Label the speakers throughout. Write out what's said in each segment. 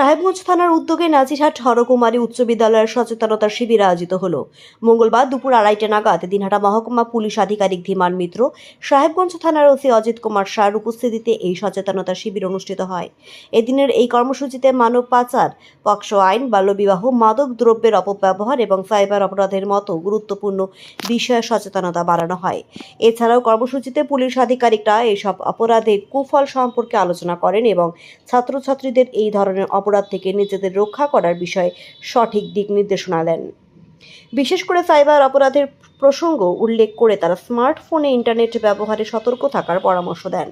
Speaker 1: সাহেবগঞ্জ থানার উদ্যোগে নাজিরহাট হরকুমারী উচ্চ বিদ্যালয়ের সচেতনতা শিবির আয়োজিত হল। মঙ্গলবার দুপুর আড়াইটে নাগাদ দিনহাটা মহকুমা পুলিশ আধিকারিক ধীমান মিত্র, সাহেবগঞ্জ থানার ওসি অজিত কুমার শাহর উপস্থিতিতে এই সচেতনতা শিবির অনুষ্ঠিত হয়। এদিনের এই কর্মসূচিতে মানব পাচার পক্সো আইন, বাল্যবিবাহ, মাদক দ্রব্যের অপব্যবহার এবং সাইবার অপরাধের মতো গুরুত্বপূর্ণ বিষয়ে সচেতনতা বাড়ানো হয়। এছাড়াও কর্মসূচিতে পুলিশ আধিকারিকরা এসব অপরাধের কুফল সম্পর্কে আলোচনা করেন এবং ছাত্রছাত্রীদের এই ধরনের অপরাধ থেকে নিজেদের রক্ষা করার বিষয়ে সঠিক দিক নির্দেশনা দেন। বিশেষ করে সাইবার অপরাধের প্রসঙ্গ উল্লেখ করে তারা স্মার্টফোনে ইন্টারনেট ব্যবহারে সতর্ক থাকার পরামর্শ দেন।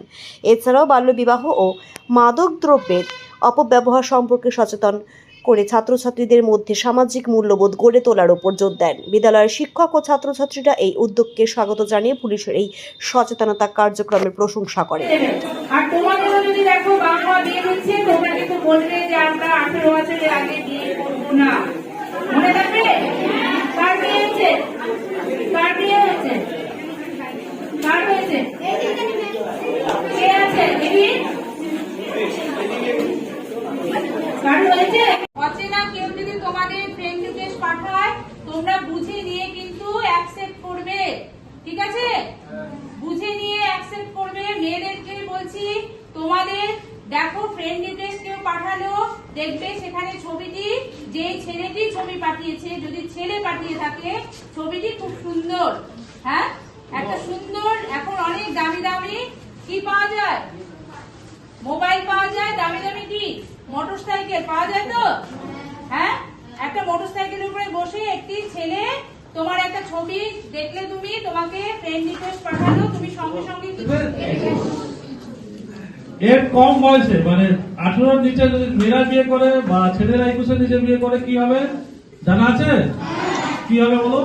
Speaker 1: এছাড়াও বাল্যবিবাহ ও মাদক দ্রব্যের অপব্যবহার সম্পর্কে সচেতন করে ছাত্রছাত্রীদের মধ্যে সামাজিক মূল্যবোধ গড়ে তোলার উপর জোর দেন। বিদ্যালয়ের শিক্ষক ও ছাত্রছাত্রীরা এই উদ্যোগকে স্বাগত জানিয়ে পুলিশের এই সচেতনতা কার্যক্রমের প্রশংসা করেন।
Speaker 2: আঠেরো বছরের আগে বিয়ে করব না। মনে থাকবে কার বিয়ে হয়েছে? কার বিয়ে হয়েছে? কার হয়েছে? কে আছে? দিদি কার হয়েছে অচেনা কেউ যদি তোমাদের ফ্রেন্ড রিকোয়েস্ট পাঠায় তোমরা বুঝে নিয়ে কিন্তু অ্যাকসেপ্ট করবে ঠিক আছে বুঝে নিয়ে অ্যাকসেপ্ট করবে মেয়েদেরকে বলছি তোমাদের দেখো ফ্রেন্ড রিকোয়েস্ট কেউ পাঠালো দেখবে সেখানে ছবিটি, যে ছেলেটি ছবি পাঠিয়েছে, যদি ছেলে পাঠিয়ে থাকে, ছবিটি খুব সুন্দর হ্যাঁ? একটা সুন্দর, এখন অনেক দামি দামি কি পাওয়া যায়? মোবাইল পাওয়া যায়, দামি দামি কি? মোটর সাইকেল পাওয়া যায় তো? হ্যাঁ? একটা মোটর সাইকেলের উপরে বসে একটি ছেলে তোমার একটা ছবি দেখলে তুমি, তোমাকে ফ্রেন্ড রিকোয়েস্ট পাঠালো, তুমি সঙ্গে সঙ্গে
Speaker 3: এর কম বয়সে মানে আঠারোর নিচে যদি মেয়েরা বিয়ে করে বা ছেলেরা একুশের নিচে বিয়ে করে, কি হবে? জানা আছে? কি হবে বলো?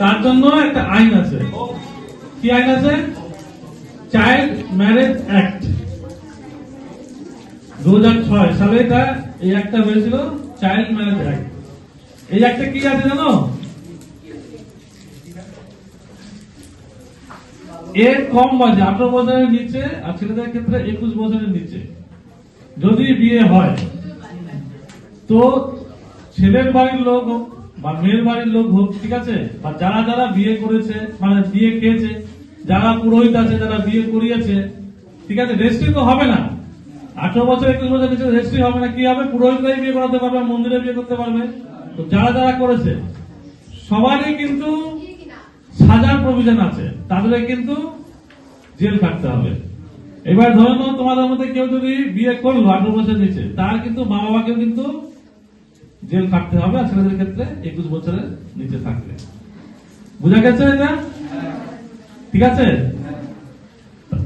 Speaker 3: তার জন্য একটা আইন আছে। কি আইন আছে? চাইল্ড ম্যারেজ অ্যাক্ট দু হাজার ছয় সালে এটা এই একটা হয়েছিল চাইল্ড ম্যারেজ অ্যাক্ট এই একটা কি আছে জানো? এর কম বয়সে আঠারো বছরের নিচে আর ছেলেদের ক্ষেত্রে একুশ বছরের নিচে। যদি বিয়ে হয়, তো ছেলের বাড়ির লোক হোক বা মেয়ের বাড়ির লোক হোক, ঠিক আছে? বা যারা যারা বিয়ে করেছে মানে বিয়ে খেয়েছে, যারা পুরোহিত আছে, যারা বিয়ে করিয়েছে, ঠিক আছে? রেজিস্ট্রি তো হবে না। আঠারো বছর, একুশ বছর নিচে রেজিস্ট্রি হবে না। কি হবে? পুরোহিতরাই বিয়ে করাতে পারবে, মন্দিরে বিয়ে করতে পারবে। তো যারা যারা করেছে, সবারই কিন্তু প্রভিশন আছে তাদের কিন্তু জেল কাটতে হবে। এবার ধরে নাও, তোমাদের মধ্যে কেউ যদি বিয়ে করল, আঠারো বছর নিচে, তার কিন্তু মা বাবাকেও কিন্তু জেল কাটতে হবে আর ছেলেদের ক্ষেত্রে একুশ বছরের নিচে থাকবে। বুঝা গেছে এটা? ঠিক আছে?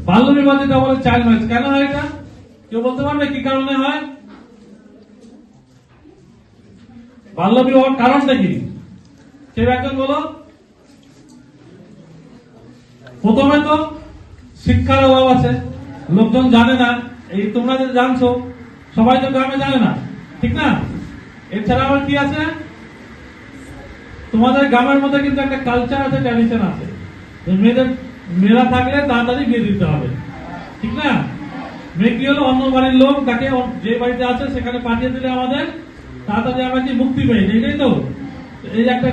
Speaker 3: বাল্য বিবাহ যেটা বলে চাইল্ড ম্যারেজ কেন হয় এটা? কেউ বলতে পারবে? কি কারণে হয়? বাল্য বিবাহের কারণটা কি? কেউ একজন বলো। প্রথমে তো শিক্ষার অভাব আছে, লোকজন জানে না, এই তোমরা যে জানছো, সবাই তো গ্রামে জানে না, ঠিক না? এছাড়া আবার কি আছে? তোমাদের গ্রামের মধ্যে কিন্তু একটা কালচার আছে ট্র্যাডিশন আছে। মেয়েদের, মেয়েরা থাকলে তাড়াতাড়ি বিয়ে দিতে হবে, ঠিক না? মেয়ে কি হলো? অন্য বাড়ির লোক, তাকে যে বাড়িতে আছে, সেখানে পাঠিয়ে দিলে আমাদের, তাড়াতাড়ি আমরা কি মুক্তি পাই? এটাই তো। এই একটা